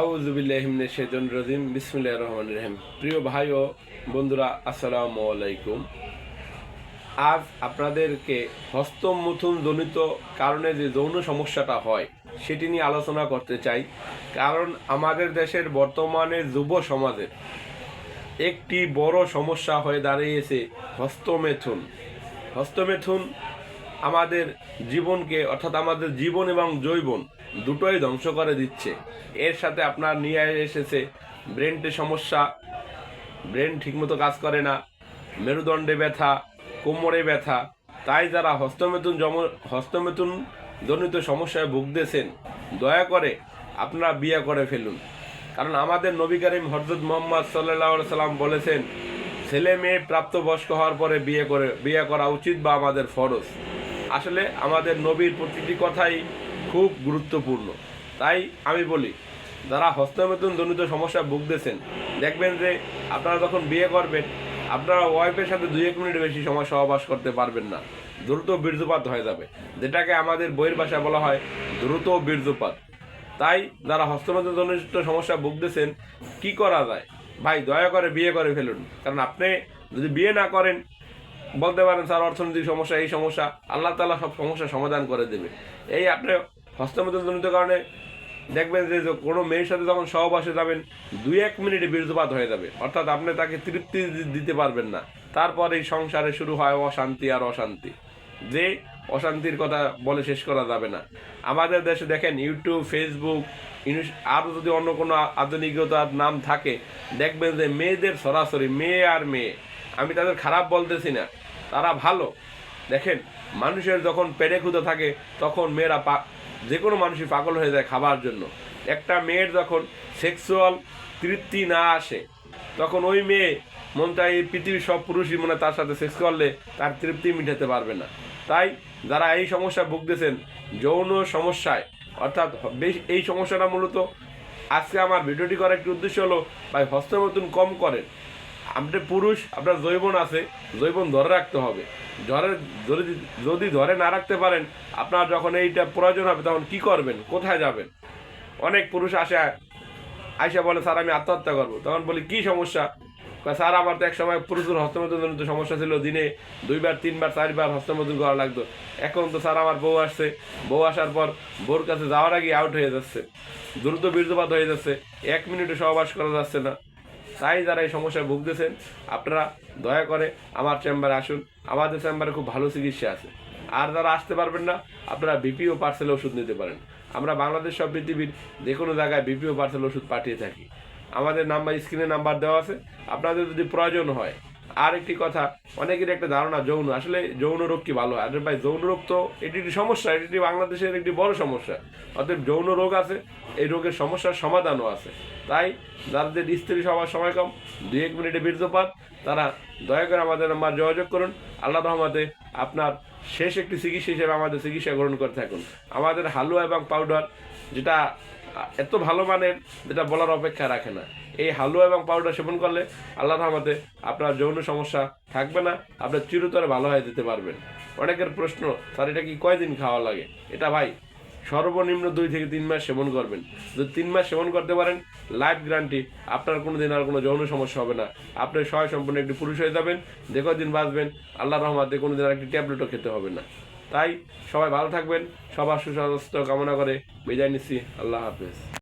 আউজুবিল্লাহিমিনে শেতন রাজিম বিসমুল্লাহ রহমান রহিম। প্রিয় ভাই ও বন্ধুরা, আসসালামু আলাইকুম। আজ আপনাদেরকে হস্তমথুন জনিত কারণে যে যৌন সমস্যাটা হয়, সেটি নিয়ে আলোচনা করতে চাই। কারণ আমাদের দেশের বর্তমানে যুব সমাজের একটি বড় সমস্যা হয়ে দাঁড়িয়েছে হস্তমেথুন। হস্তমেথুন আমাদের জীবনকে, অর্থাৎ আমাদের জীবন এবং জৈবন দুটোই ধ্বংস করে দিচ্ছে। এর সাথে আপনার নিয়ে এসেছে ব্রেনটে সমস্যা, ব্রেন ঠিকমতো কাজ করে না, মেরুদণ্ডে ব্যথা, কোমরে ব্যথা। তাই যারা হস্তমেথুন জম, হস্তমেথুন জনিত সমস্যায় ভুগতেছেন, দয়া করে আপনারা বিয়ে করে ফেলুন। কারণ আমাদের নবী করিম হজরত মোহাম্মদ সাল্লাহ সাল্লাম বলেছেন, ছেলে মেয়ে প্রাপ্তবয়স্ক হওয়ার পরে বিয়ে করে, বিয়ে করা উচিত বা আমাদের ফরজ। আসলে আমাদের নবীর প্রতিটি কথাই খুব গুরুত্বপূর্ণ। তাই আমি বলি, যারা হস্তমেতন জনিত সমস্যা ভুগতেছেন, দেখবেন যে আপনারা যখন বিয়ে করবেন, আপনারা ওয়াইফের সাথে দুই এক মিনিট বেশি সময় সহবাস করতে পারবেন না। দ্রুত বীর্যপাত হয়ে যাবে। যেটাকে আমাদের বইয়ের ভাষায় বলা হয় দ্রুত বীর্যপাত। তাই যারা হস্তমেতন জনিত সমস্যা ভুগতেছেন, কি করা যায়? ভাই, দয়া করে বিয়ে করে ফেলুন। কারণ আপনি যদি বিয়ে না করেন বলতে পারেন, স্যার, অর্থনৈতিক সমস্যা, এই সমস্যা, আল্লাহ তালা সব সমস্যার সমাধান করে দেবে। এই আপনি হস্তমতজনিত কারণে দেখবেন যে কোনো মেয়ের সাথে যখন সহবাসে যাবেন দুই এক মিনিটে বীর্যপাত হয়ে যাবে। অর্থাৎ আপনি তাকে তৃপ্তি দিতে পারবেন না। তারপর এই সংসারে শুরু হয় অশান্তি আর অশান্তি। যে অশান্তির কথা বলে শেষ করা যাবে না। আমাদের দেশে দেখেন, ইউটিউব, ফেসবুক আরও যদি অন্য কোনো আধুনিকতার নাম থাকে, দেখবেন যে মেয়েদের সরাসরি, মেয়ে আর মেয়ে আমি তাদের খারাপ বলতেছি না। তারা ভালো। দেখেন, মানুষের যখন পেটে ক্ষুদা থাকে, তখন মেয়েরা পা যে কোনো মানুষই পাগল হয়ে যায় খাবার জন্য। একটা মেয়ের যখন সেক্সুয়াল তৃপ্তি না আসে, তখন ওই মেয়ে মনটা এই পৃথিবীর সব পুরুষই মনে তার সাথে সেক্স করলে তার তৃপ্তি মিটাতে পারবে না। তাই যারা এই সমস্যা ভুগতেছেন, যৌন সমস্যায়, অর্থাৎ বেশ এই সমস্যাটা মূলত আজকে আমার ভিডিওটি করার একটি উদ্দেশ্য হলো, ভাই হস্তমতন কম করেন। আপনি পুরুষ আপনার জৈবন আছে, জৈবন ধরে রাখতে হবে। ধরে যদি যদি ধরে না রাখতে পারেন, আপনার যখন এইটা প্রয়োজন হবে, তখন কি করবেন? কোথায় যাবেন? অনেক পুরুষ আসে, আইসা বলে, স্যার, আমি আত্মহত্যা করব। তখন বলি, কি সমস্যা? স্যার, আমার তো এক সময় প্রচুর হস্তমতজনিত সমস্যা ছিল। দিনে দুইবার, তিনবার, চারবার হস্তমতন করা লাগতো। এখন তো, স্যার, আমার বউ আসছে। বউ আসার পর, বউর কাছে যাওয়ার আগে আউট হয়ে যাচ্ছে। দ্রুত বীর্যপাত হয়ে যাচ্ছে। এক মিনিটে সহবাস করা যাচ্ছে না। তাই যারা এই সমস্যায় ভুগতেছেন, আপনারা দয়া করে আমার চেম্বারে আসুন। আমাদের চেম্বারে খুব ভালো চিকিৎসা আছে। আর যারা আসতে পারবেন না, আপনারা বিপিও পার্সেল ওষুধ নিতে পারেন। আমরা বাংলাদেশ সব পৃথিবীর যে কোনো জায়গায় বিপিও পার্সেল ওষুধ পাঠিয়ে থাকি। আমাদের নাম্বার স্ক্রিনে নাম্বার দেওয়া আছে। আপনাদের যদি প্রয়োজন হয় আর একটি কথা অনেকের একটা ধারণা যৌন, আসলে যৌন রোগ কি ভালো? আরে ভাই, যৌন রোগ তো এটি একটি সমস্যা, এটি বাংলাদেশের একটি বড় সমস্যা। অতএব যৌন রোগ আছে, এই রোগের সমস্যার সমাধানও আছে। তাই যাদের স্ত্রী সবার সময় কম দুই এক মিনিটে বীর্যপাত, তারা দয়া করে আমাদের নাম্বার যোগাযোগ করুন। আল্লাহ রহমাতে আপনার শেষ একটি চিকিৎসা হিসেবে আমাদের চিকিৎসা গ্রহণ করে থাকুন। আমাদের হালুয়া এবং পাউডার, যেটা এত ভালো মানের, যেটা বলার অপেক্ষা রাখে না। এই হালুয়া এবং পাউডার সেবন করলে আল্লাহ রহমতে আপনার যৌন সমস্যা থাকবে না আপনার চিরতরে ভালো হয়ে যেতে পারবেন। অনেকের প্রশ্ন, স্যার, এটা কি কয়দিন খাওয়া লাগে? এটা ভাই, সর্বনিম্ন দুই থেকে তিন মাস সেবন করবেন। যদি তিন মাস সেবন করতে পারেন, লাইফ গ্যারান্টি, আপনার কোনো দিন আর কোনো যৌন সমস্যা হবে না। আপনি সহায় সম্পূর্ণ একটি পুরুষ হয়ে যাবেন, দেখো দিন বাঁচবেন, আল্লাহ রহমাতে কোনো দিন আর একটি ট্যাবলেটও খেতে হবে না। তাই সবাই ভালো থাকবেন, সবার সুস্বাস্থ্য কামনা করে বিদায় নিচ্ছি, আল্লাহ হাফেজ।